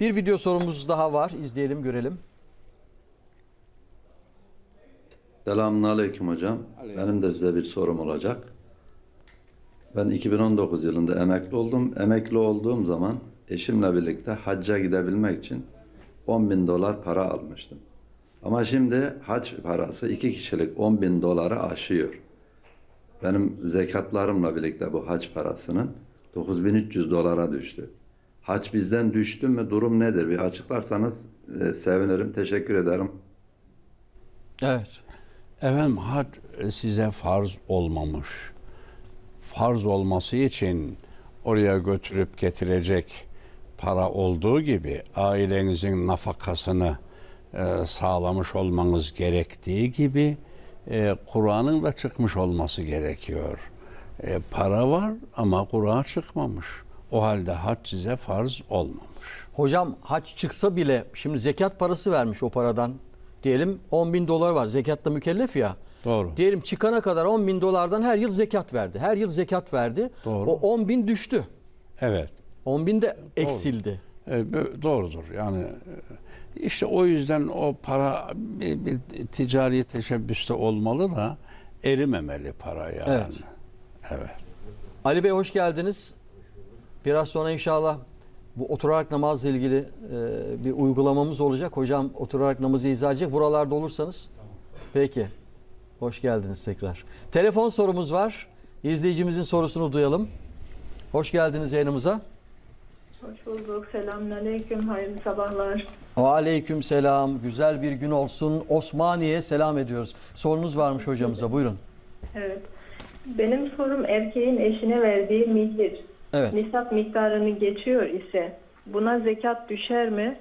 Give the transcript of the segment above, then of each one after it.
Bir video sorumuz daha var. İzleyelim, görelim. Selamünaleyküm hocam. Benim de size bir sorum olacak. Ben 2019 yılında emekli oldum. Emekli olduğum zaman eşimle birlikte hacca gidebilmek için 10 bin dolar para almıştım. Ama şimdi hac parası iki kişilik 10 bin doları aşıyor. Benim zekatlarımla birlikte bu hac parasının 9300 dolara düştü. Hac bizden düştü mü? Durum nedir? Bir açıklarsanız e, sevinirim. Teşekkür ederim. Evet. Efendim hac size farz olmamış. Farz olması için oraya götürüp getirecek para olduğu gibi ailenizin nafakasını e, sağlamış olmanız gerektiği gibi e, Kur'an'ın da çıkmış olması gerekiyor. E, para var ama Kur'an çıkmamış. O halde hac size farz olmamış. Hocam haç çıksa bile şimdi zekat parası vermiş o paradan. Diyelim 10 bin dolar var. Zekatla mükellef ya. Doğru. Diyelim çıkana kadar 10 bin dolardan her yıl zekat verdi. Her yıl zekat verdi. Doğru. O 10 bin düştü. Evet. 10 bin de eksildi. E, bö- doğrudur. Yani e, işte o yüzden o para bir, bir ticari teşebbüste olmalı da erimemeli para yani. Evet. Evet. Ali Bey hoş geldiniz. Biraz sonra inşallah bu oturarak namazla ilgili e, bir uygulamamız olacak. Hocam oturarak namazı izah edecek. Buralarda olursanız. Peki. Hoş geldiniz tekrar. Telefon sorumuz var. İzleyicimizin sorusunu duyalım. Hoş geldiniz yayınımıza. Hoş bulduk. Selamünaleyküm. Hayırlı sabahlar. Aleyküm selam. Güzel bir gün olsun. Osmaniye'ye selam ediyoruz. Sorunuz varmış hocamıza. Buyurun. Evet. Benim sorum erkeğin eşine verdiği mihir. Evet. Nisap miktarını geçiyor ise buna zekat düşer mi?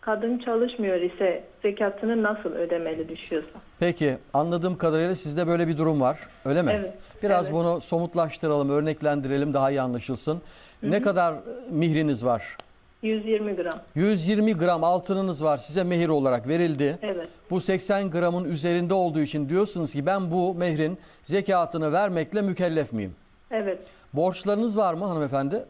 Kadın çalışmıyor ise zekatını nasıl ödemeli düşüyorsa? Peki anladığım kadarıyla sizde böyle bir durum var. Öyle mi? Evet, Biraz evet. bunu somutlaştıralım, örneklendirelim daha iyi anlaşılsın. Ne kadar mihriniz var? 120 gram. 120 gram altınınız var size mehir olarak verildi. Evet. Bu 80 gramın üzerinde olduğu için diyorsunuz ki ben bu mehrin zekatını vermekle mükellef miyim? Evet. Borçlarınız var mı hanımefendi?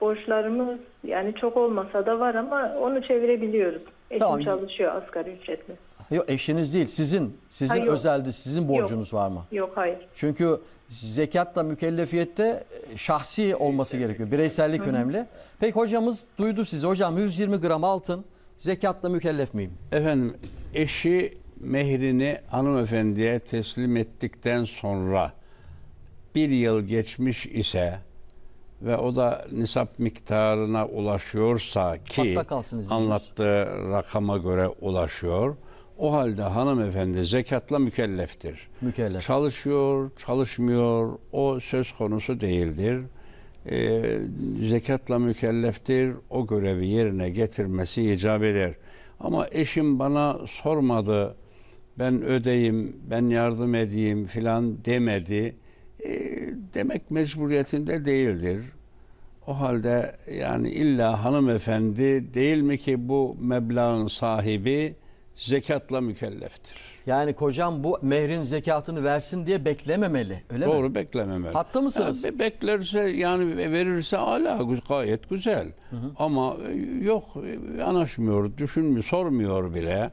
Borçlarımız yani çok olmasa da var ama onu çevirebiliyoruz. Eşim Tamam. çalışıyor asgari ücretli. Yok eşiniz değil sizin. Sizin Ha, yok. özelde sizin borcunuz var mı? Yok hayır. Çünkü zekatla mükellefiyette e, şahsi olması gerekiyor. Bireysellik önemli. Peki hocamız duydu sizi. Hocam 120 gram altın zekatla mükellef miyim? Efendim eşi mehrini hanımefendiye teslim ettikten sonra bir yıl geçmiş ise ve o da nisap miktarına ulaşıyorsa ki Hatta kalsın izninizle. anlattığı rakama göre ulaşıyor. O halde hanımefendi zekatla mükelleftir. Mükellef. Çalışıyor, çalışmıyor o söz konusu değildir. Ee, zekatla mükelleftir. O görevi yerine getirmesi icap eder. Ama eşim bana sormadı. Ben ödeyim, ben yardım edeyim filan demedi. Demek mecburiyetinde değildir. O halde yani illa hanımefendi değil mi ki bu meblağın sahibi zekatla mükelleftir. Yani kocam bu mehrin zekatını versin diye beklememeli. Öyle mi? Doğru beklememeli. Hatta mısınız? Yani be- beklerse yani verirse hala gü- gayet güzel. Ama e, yok e, yanaşmıyor, düşünmüyor, sormuyor bile.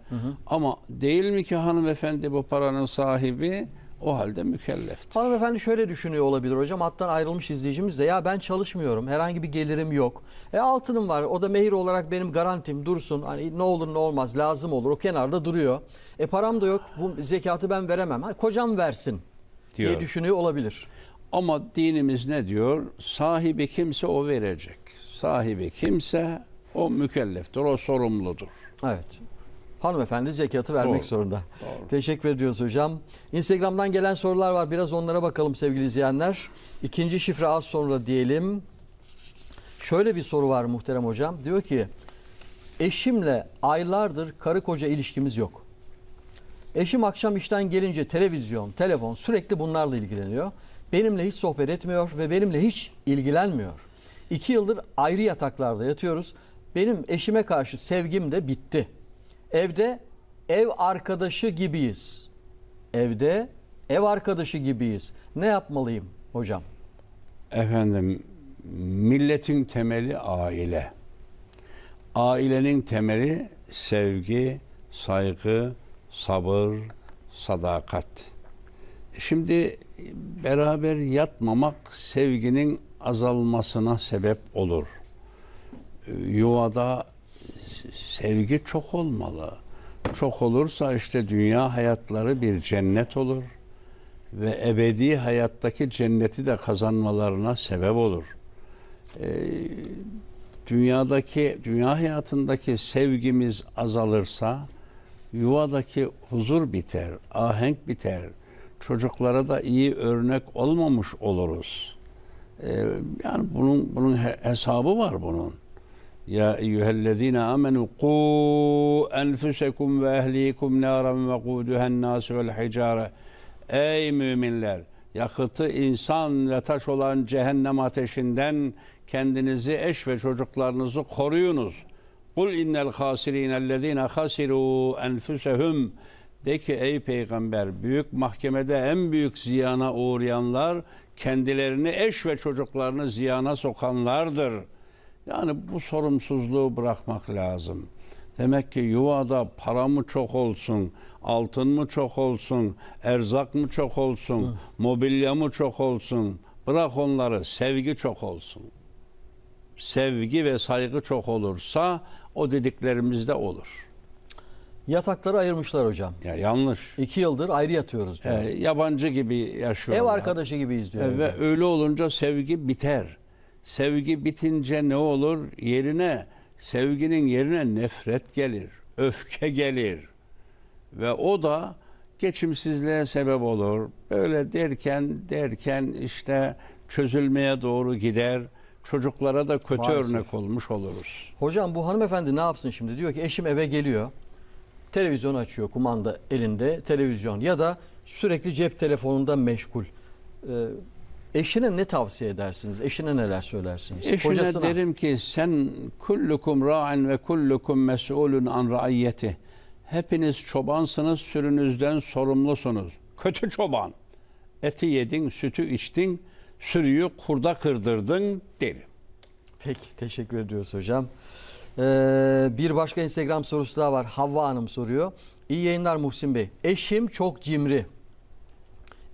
Ama değil mi ki hanımefendi bu paranın sahibi o halde mükelleftir. Hanımefendi şöyle düşünüyor olabilir hocam. Hattan ayrılmış izleyicimiz de ya ben çalışmıyorum. Herhangi bir gelirim yok. E altınım var. O da mehir olarak benim garantim dursun. Hani ne olur ne olmaz lazım olur. O kenarda duruyor. E param da yok. Bu zekatı ben veremem. Ha, kocam versin diye Diyor. düşünüyor olabilir. Ama dinimiz ne diyor? Sahibi kimse o verecek. Sahibi kimse o mükelleftir, o sorumludur. Evet. Hanımefendi zekatı vermek Doğru. zorunda. Teşekkür ediyoruz hocam. Instagram'dan gelen sorular var. Biraz onlara bakalım sevgili izleyenler. İkinci şifre az sonra diyelim. Şöyle bir soru var muhterem hocam. Diyor ki eşimle aylardır karı koca ilişkimiz yok. Eşim akşam işten gelince televizyon, telefon sürekli bunlarla ilgileniyor. Benimle hiç sohbet etmiyor ve benimle hiç ilgilenmiyor. İki yıldır ayrı yataklarda yatıyoruz. Benim eşime karşı sevgim de bitti. Evde ev arkadaşı gibiyiz. Evde ev arkadaşı gibiyiz. Ne yapmalıyım hocam? Efendim milletin temeli aile. Ailenin temeli sevgi, saygı, sabır, sadakat. Şimdi beraber yatmamak sevginin azalmasına sebep olur. Yuvada sevgi çok olmalı. Çok olursa işte dünya hayatları bir cennet olur ve ebedi hayattaki cenneti de kazanmalarına sebep olur. Ee, dünyadaki dünya hayatındaki sevgimiz azalırsa yuvadaki huzur biter, ahenk biter. Çocuklara da iyi örnek olmamış oluruz. Ee, yani bunun bunun he- hesabı var bunun. Amenu qu enfusekum ve ehlikum naran ve kuduhen nas vel hicare. Ey müminler! Yakıtı insan ve taş olan cehennem ateşinden kendinizi, eş ve çocuklarınızı koruyunuz. Kul innel hasirinellezine hasiru enfusehum. De ki ey peygamber büyük mahkemede en büyük ziyana uğrayanlar kendilerini eş ve çocuklarını ziyana sokanlardır. Yani bu sorumsuzluğu bırakmak lazım. Demek ki yuvada para mı çok olsun, altın mı çok olsun, erzak mı çok olsun, mobilya mı çok olsun, bırak onları, sevgi çok olsun. Sevgi ve saygı çok olursa o dediklerimiz de olur. Yatakları ayırmışlar hocam. Ya yanlış. İki yıldır ayrı yatıyoruz diyor. Ee, yabancı gibi yaşıyorlar. Ev arkadaşı gibiyiz diyor. E. Ve öyle olunca sevgi biter. Sevgi bitince ne olur? Yerine sevginin yerine nefret gelir, öfke gelir. Ve o da geçimsizliğe sebep olur. Böyle derken derken işte çözülmeye doğru gider. Çocuklara da kötü Maalesef. örnek olmuş oluruz. Hocam bu hanımefendi ne yapsın şimdi? Diyor ki eşim eve geliyor. Televizyon açıyor kumanda elinde televizyon ya da sürekli cep telefonunda meşgul. Ee, eşine ne tavsiye edersiniz? Eşine neler söylersiniz? Eşine derim ki sen kullukum ra'in ve kullukum mes'ulun an ra'iyyeti. Hepiniz çobansınız, sürünüzden sorumlusunuz. Kötü çoban. Eti yedin, sütü içtin, sürüyü kurda kırdırdın derim. Peki teşekkür ediyoruz hocam. Ee, bir başka Instagram sorusu daha var. Havva Hanım soruyor. İyi yayınlar Muhsin Bey. Eşim çok cimri.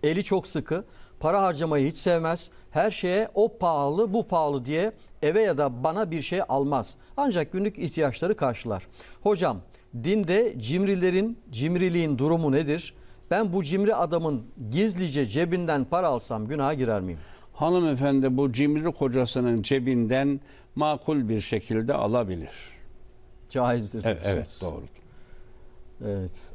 Eli çok sıkı. Para harcamayı hiç sevmez. Her şeye o pahalı bu pahalı diye eve ya da bana bir şey almaz. Ancak günlük ihtiyaçları karşılar. Hocam dinde cimrilerin cimriliğin durumu nedir? Ben bu cimri adamın gizlice cebinden para alsam günaha girer miyim? Hanımefendi bu cimri kocasının cebinden makul bir şekilde alabilir. Caizdir. Evet, evet doğrudur. Evet.